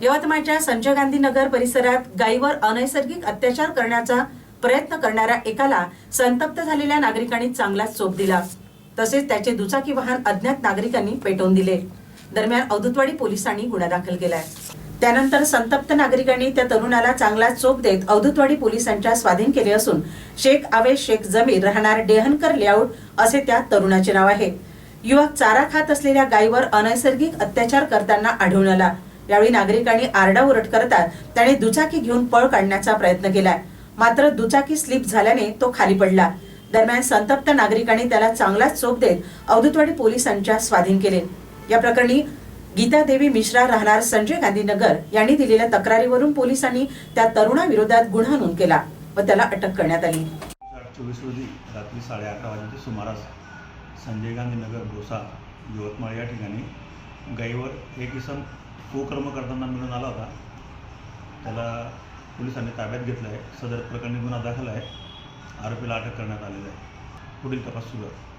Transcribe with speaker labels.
Speaker 1: यवतमाळच्या संजय गांधी नगर परिसरात गायीवर अनैसर्गिक अत्याचार करण्याचा प्रयत्न करणाऱ्या एकाला संतप्त झालेल्या नागरिकांनी चांगलाच चोप दिला. तसेच त्याचे दुचाकी वाहन अज्ञात नागरिकांनी पेटवून दिले. दरम्यान अवधूतवाडी पोलिसांनी गुन्हा दाखल केलाय. त्यानंतर संतप्त नागरिकांनी त्या तरुणाला चांगलाच चोप देत अवधूतवाडी पोलिसांच्या स्वाधीन केले असून शेख आवेश शेख जमीर राहणार डेहनकर लेआउट असे त्या तरुणाचे नाव आहे. युवक चारा खात असलेल्या गायीवर अनैसर्गिक अत्याचार करताना आढळून आला. यावेळी नागरिकांनी आरडाओरड करतात त्याने दुचाकी घेऊन पळ काढण्याचा प्रयत्न केलाय. मात्र दुचाकी स्लिप झाल्याने तो खाली पडला. दरम्यान संतप्त नागरिकांनी त्याला चांगलाच चोप देत अवधूतवाडी पोलिसांच्या स्वाधीन केले. या प्रकरणी गीता देवी मिश्रा राहणार संजय गांधीनगर यांनी दिलेल्या तक्रारीवरून पोलिसांनी त्या तरुणाविरोधात गुन्हा नोंद केला व त्याला अटक करण्यात आली.
Speaker 2: चोवीस रोजी रात्री साडे अकरा वाजेच्या सुमारास संजय गांधीनगर भोसा यवतमाळ या ठिकाणी गाईवर एक इसम कुकर्म करताना मिळून आला होता. त्याला पोलिसांनी ताब्यात घेतलं आहे सदर प्रकरणी गुन्हा दाखल आहे. आरोपीला अटक करण्यात आलेला आहे. पुढील तपास सुरू आहे.